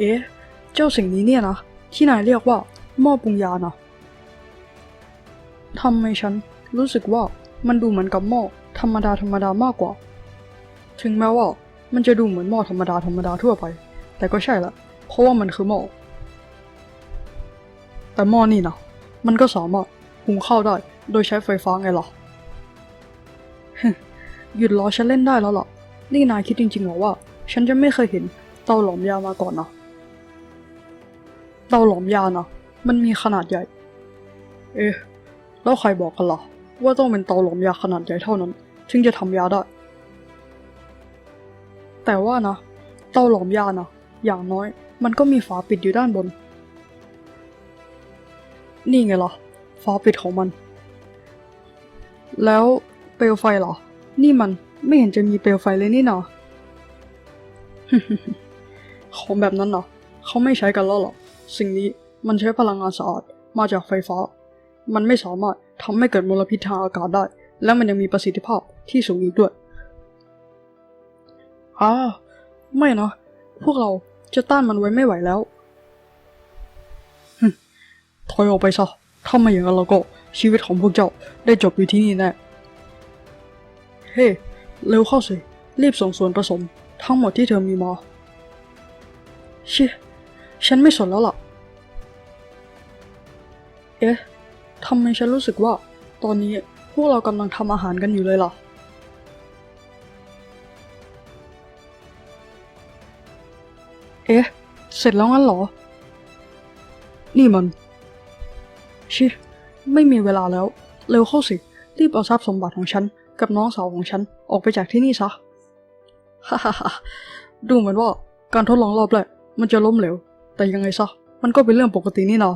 เอ๊ะ เจ้าสิ่งนี้เนี่ยนะ ที่นายเรียกว่า หม้อปรุงยานะทำไมฉันรู้สึกว่ามันดูเหมือนกับหม้อธรรมดาธรรมดามากกว่า ถึงแม้ว่ามันจะดูเหมือนหม้อธรรมดาธรรมดาทั่วไป แต่ก็ใช่ละเพราะว่ามันคือหม้อ แต่หม้อนี่นะมันก็สามารถหุงข้าวได้โดยใช้ไฟฟ้าไงล่ะหยุดล้อฉันเล่นได้แล้วล่ะนี่นายคิดจริงๆหรอว่า ฉันจะไม่เคยเห็นเตาหลอมยามาก่อนนะ เตาหลอมยานะมันมีขนาดใหญ่ เอ๊ะ แล้วใครบอกกันล่ะ ว่าต้องเป็นเตาหลอมยาขนาดใหญ่เท่านั้น ถึงจะทำยาได้ แต่ว่านะ เตาหลอมยานะอย่างน้อย มันก็มีฝาปิดอยู่ด้านบน นี่ไงล่ะฝาปิดของมัน แล้วเปลวไฟเหรอ นี่มันไม่เห็นจะมีเปลวไฟเลยนี่นาของแบบนั้นเนาะเขาไม่ใช้กันแล้วหรอก สิ่งนี้มันใช้พลังงานสะอาดมาจากไฟฟ้า มันไม่สามารถทำให้เกิดมลพิษทางอากาศได้ และมันยังมีประสิทธิภาพที่สูงอีกด้วยอ่าไม่นะพวกเราจะต้านมันไว้ไม่ไหวแล้วถอยออกไปซะ ถ้าไม่อย่างนั้นเราก็ชีวิตของพวกเจ้าได้จบอยู่ที่นี่แน่ เฮ้ เร็วเข้าสิ รีบส่งส่วนผสม ทั้งหมดที่เธอมีมาชิ ฉันไม่สนแล้วล่ะเอ๊ะทำไมฉันรู้สึกว่า ตอนนี้พวกเรากำลังทำอาหารกันอยู่เลยล่ะเอ๊ะ เสร็จแล้วงั้นเหรอ นี่มัน ชิ ไม่มีเวลาแล้ว เร็วเข้าสิ รีบเอาทรัพย์สมบัติของฉัน กับน้องสาวของฉัน ออกไปจากที่นี่ซะ ฮ่าฮ่าฮ่าดูเหมือนว่าการทดลองรอบแรกมันจะล้มเหลว แต่ยังไงซะ มันก็เป็นเรื่องปกตินี่นา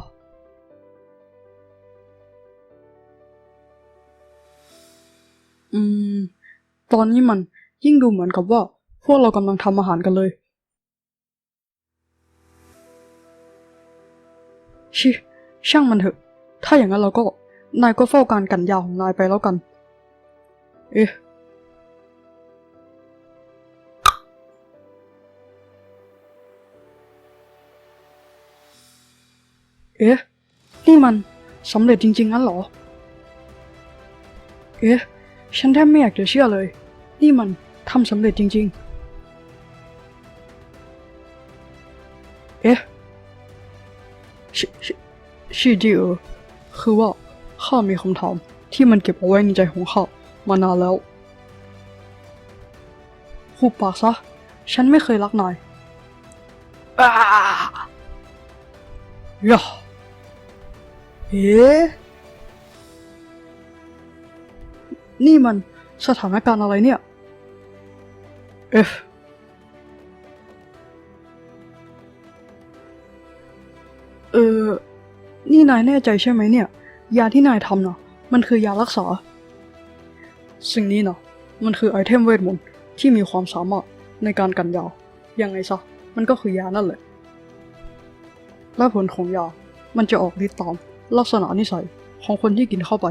อืม ตอนนี้มันยิ่งดูเหมือนกับว่า พวกเรากำลังทำอาหารกันเลย ชิ ช่างมันเถอะ ถ้าอย่างนั้นเราก็ นายก็เฝ้าการกันยาของนายไปแล้วกัน เอ๊ะ เอ๊ะ นี่มันสำเร็จจริงๆงั้นเหรอ เอ๊ะ ฉันแทบไม่อยากจะเชื่อเลย นี่มันทำสำเร็จจริง ๆ เอ๊ะชิชิชิจิเออคือว่าข้ามีคำถามที่มันเก็บเอาไว้ในใจของข้ามานานแล้วหุบปากซะ ฉันไม่เคยรักนายอ้าย่า เอ๊ะนี่มันสถานการณ์อะไรเนี่ย เอฟเออ นี่นายแน่ใจใช่ไหมเนี่ย ยาที่นายทำเนาะมันคือยารักษา สิ่งนี้เนาะมันคือไอเทมเวทมนต์ที่มีความสามารถในการกันยา ยังไงซะ มันก็คือยานั่นแหละ และผลของยา มันจะออกฤทธิ์ตาม ลักษณะนิสัยของคนที่กินเข้าไป